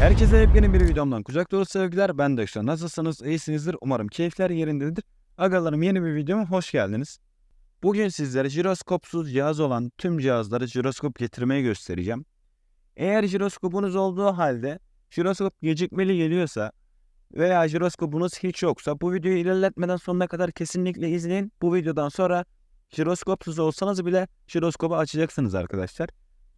Herkese yepyeni bir videomdan kucak dolusu sevgiler. Ben de işte nasılsınız? İyisinizdir. Umarım keyifler yerindedir. Agalarım yeni bir videoma hoş geldiniz. Bugün sizlere jiroskopsuz cihaz olan tüm cihazlara jiroskop getirmeyi göstereceğim. Eğer jiroskopunuz olduğu halde jiroskop gecikmeli geliyorsa veya jiroskopunuz hiç yoksa bu videoyu ilerletmeden sonuna kadar kesinlikle izleyin. Bu videodan sonra jiroskopsuz olsanız bile jiroskopu açacaksınız arkadaşlar.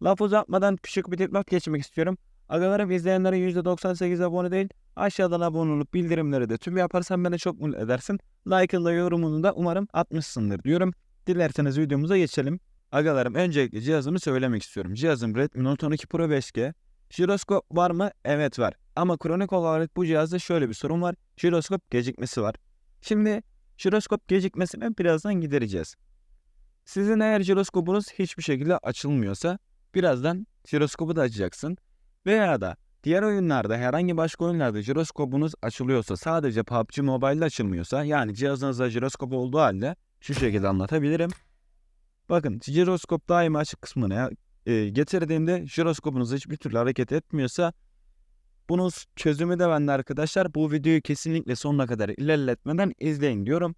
Laf uzatmadan küçük bir dipnot geçmek istiyorum. Agalarım izleyenlerin %98 abone değil. Aşağıdan abone olup bildirimleri de tüm yaparsan beni çok mutlu edersin. Like'ını da yorumunu da umarım atmışsındır diyorum. Dilerseniz videomuza geçelim. Agalarım öncelikle cihazımı söylemek istiyorum. Cihazım Redmi Note 12 Pro 5G. Jiroskop var mı? Evet var. Ama kronik olarak bu cihazda şöyle bir sorun var. Jiroskop gecikmesi var. Şimdi jiroskop gecikmesini birazdan gidereceğiz. Sizin eğer jiroskopunuz hiçbir şekilde açılmıyorsa birazdan jiroskopu da açacaksın. Veya da diğer oyunlarda herhangi başka oyunlarda jiroskopunuz açılıyorsa sadece PUBG Mobile'de açılmıyorsa yani cihazınızda jiroskop olduğu halde şu şekilde anlatabilirim. Bakın jiroskop daima açık kısmına e, getirdiğimde jiroskopunuz hiçbir türlü hareket etmiyorsa bunun çözümü de bende arkadaşlar. Bu videoyu kesinlikle sonuna kadar ilerletmeden izleyin diyorum.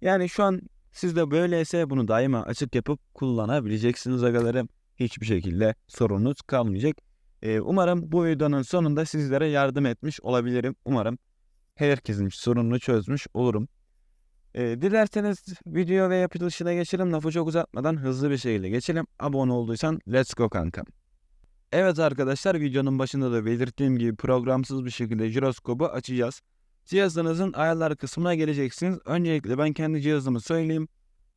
Yani şu an sizde böyleyse bunu daima açık yapıp kullanabileceksiniz agalarım. Hiçbir şekilde sorunuz kalmayacak. Ee, umarım bu videonun sonunda sizlere yardım etmiş olabilirim. Umarım herkesin sorununu çözmüş olurum. Ee, dilerseniz video ve yapılışına geçelim. Lafı çok uzatmadan hızlı bir şekilde geçelim. Abone olduysan let's go kanka. Evet arkadaşlar videonun başında da belirttiğim gibi programsız bir şekilde jiroskopu açacağız. Cihazınızın ayarlar kısmına geleceksiniz. Öncelikle ben kendi cihazımı söyleyeyim.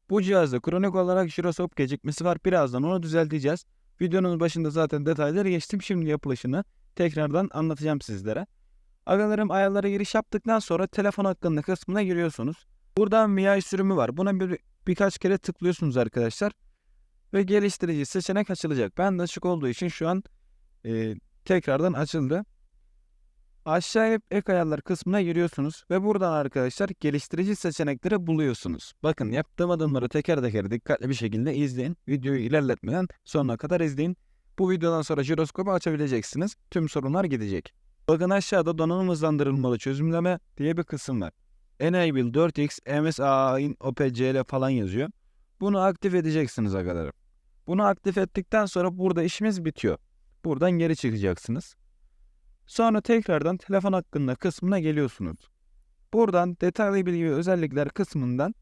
Bu cihazda kronik olarak jiroskop gecikmesi var. Birazdan onu düzelteceğiz. Videonun başında zaten detayları geçtim. Şimdi yapılışını tekrardan anlatacağım sizlere. Agalarım ayarlara giriş yaptıktan sonra telefon hakkında kısmına giriyorsunuz. Buradan MIUI sürümü var. Buna bir, birkaç kere tıklıyorsunuz arkadaşlar. Ve geliştirici seçenek açılacak. Ben de açık olduğu için şu an e, tekrardan açıldı. Aşağıya ek ayarlar kısmına giriyorsunuz ve buradan arkadaşlar geliştirici seçenekleri buluyorsunuz. Bakın yaptığım adımları teker teker dikkatli bir şekilde izleyin. Videoyu ilerletmeden sonuna kadar izleyin. Bu videodan sonra jiroskopu açabileceksiniz. Tüm sorunlar gidecek. Bakın aşağıda donanım hızlandırılmalı çözümleme diye bir kısım var. Enable 4x MSAIN OPCL falan yazıyor. Bunu aktif edeceksiniz arkadaşlar. Bunu aktif ettikten sonra burada işimiz bitiyor. Buradan geri çıkacaksınız. Sonra tekrardan telefon hakkında kısmına geliyorsunuz. Buradan detaylı bilgi ve özellikler kısmından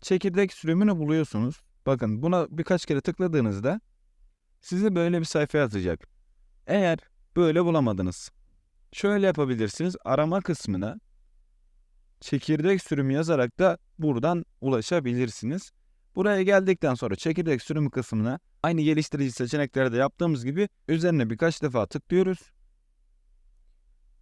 çekirdek sürümünü buluyorsunuz. Bakın buna birkaç kere tıkladığınızda sizi böyle bir sayfaya atacak. Eğer böyle bulamadınız. Şöyle yapabilirsiniz. Arama kısmına çekirdek sürümü yazarak da buradan ulaşabilirsiniz. Buraya geldikten sonra çekirdek sürümü kısmına aynı geliştirici seçeneklerde yaptığımız gibi üzerine birkaç defa tıklıyoruz.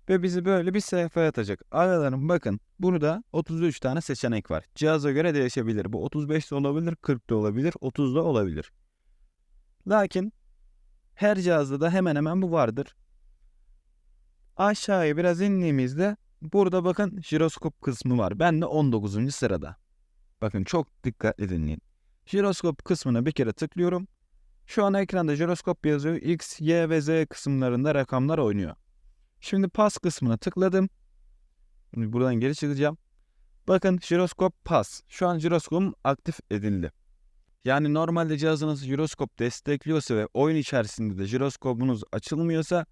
Ve bizi böyle bir sayfaya atacak. Aralarım bakın burada 33 tane seçenek var. Cihaza göre değişebilir. Bu 35 de olabilir, 40 da olabilir, 30 da olabilir. Lakin her cihazda da hemen hemen bu vardır. Aşağıya biraz indiğimizde burada bakın jiroskop kısmı var. Ben de 19. sırada. Bakın çok dikkatli dinleyin. Jiroskop kısmına bir kere tıklıyorum. Şu an ekranda jiroskop yazıyor. X, Y ve Z kısımlarında rakamlar oynuyor. Şimdi pas kısmına tıkladım. Şimdi buradan geri çıkacağım. Bakın jiroskop pas. Şu an jiroskopum aktif edildi. Yani normalde cihazınız jiroskop destekliyorsa ve oyun içerisinde de jiroskopunuz açılmıyorsa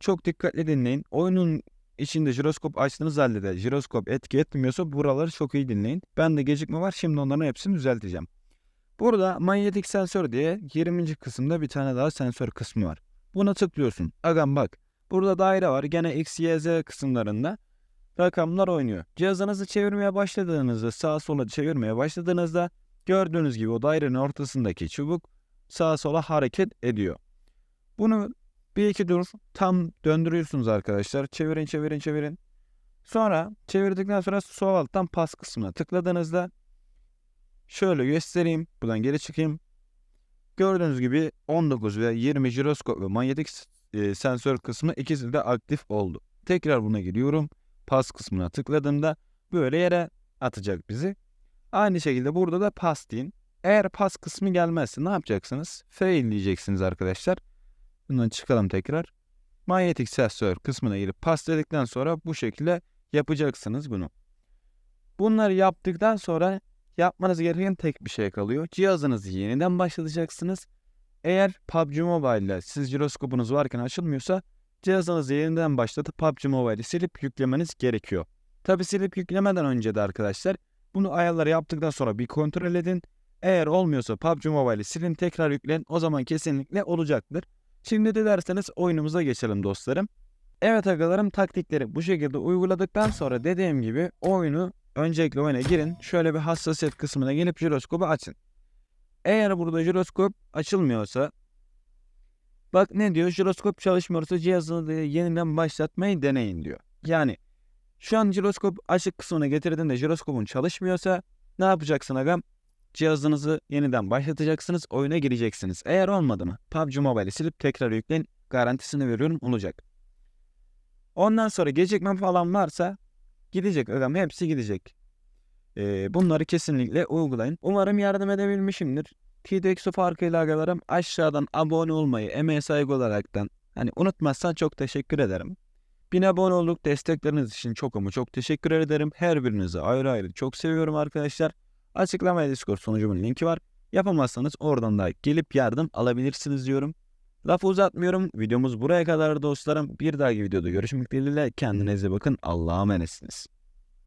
çok dikkatli dinleyin. Oyunun içinde jiroskop açtığınız halde de jiroskop etki etmiyorsa buraları çok iyi dinleyin. Ben de gecikme var. Şimdi onların hepsini düzelteceğim. Burada manyetik sensör diye 20. kısımda bir tane daha sensör kısmı var. Buna tıklıyorsun. Agam bak. Burada daire var. Gene X, Y, Z kısımlarında rakamlar oynuyor. Cihazınızı çevirmeye başladığınızda sağa sola çevirmeye başladığınızda gördüğünüz gibi o dairenin ortasındaki çubuk sağa sola hareket ediyor. Bunu bir iki dur tam döndürüyorsunuz arkadaşlar. Çevirin çevirin çevirin. Sonra çevirdikten sonra sol alttan pas kısmına tıkladığınızda şöyle göstereyim. Buradan geri çıkayım. Gördüğünüz gibi 19 ve 20 jiroskop ve manyetik e, sensör kısmı ikisi de aktif oldu. Tekrar buna giriyorum. Pas kısmına tıkladığımda böyle yere atacak bizi. Aynı şekilde burada da pas deyin. Eğer pas kısmı gelmezse ne yapacaksınız? Fail diyeceksiniz arkadaşlar. Bundan çıkalım tekrar. manyetik sensör kısmına girip pasteladıktan sonra bu şekilde yapacaksınız bunu. Bunları yaptıktan sonra yapmanız gereken tek bir şey kalıyor. Cihazınızı yeniden başlatacaksınız. Eğer PUBG Mobile ile siz jiroskopunuz varken açılmıyorsa cihazınızı yeniden başlatıp PUBG Mobile'i silip yüklemeniz gerekiyor. Tabi silip yüklemeden önce de arkadaşlar bunu ayarları yaptıktan sonra bir kontrol edin. Eğer olmuyorsa PUBG Mobile'i silin tekrar yükleyin o zaman kesinlikle olacaktır. Şimdi de derseniz oyunumuza geçelim dostlarım. Evet agalarım taktikleri bu şekilde uyguladıktan sonra dediğim gibi oyunu öncelikle oyuna girin. Şöyle bir hassasiyet kısmına gelip jiroskopu açın. Eğer burada jiroskop açılmıyorsa bak ne diyor jiroskop çalışmıyorsa cihazınızı yeniden başlatmayı deneyin diyor. Yani şu an jiroskop açık kısmına getirdiğinde jiroskopun çalışmıyorsa ne yapacaksın agam? Cihazınızı yeniden başlatacaksınız, oyuna gireceksiniz. Eğer olmadı mı PUBG Mobile'i silip tekrar yükleyin. Garantisini veriyorum olacak. Ondan sonra gecikme falan varsa gidecek agam hepsi gidecek. Bunları kesinlikle uygulayın. Umarım yardım edebilmişimdir. TDXO farkıyla agalarım aşağıdan abone olmayı emeğe saygı olaraktan hani unutmazsan çok teşekkür ederim. Bin abone olduk destekleriniz için çok ama çok teşekkür ederim. Her birinizi ayrı ayrı çok seviyorum arkadaşlar. Açıklamaya Discord sunucumun linki var. Yapamazsanız oradan da gelip yardım alabilirsiniz diyorum. Lafı uzatmıyorum. Videomuz buraya kadar dostlarım. Bir dahaki videoda görüşmek dileğiyle. Kendinize bakın. Allah'a emanetsiniz.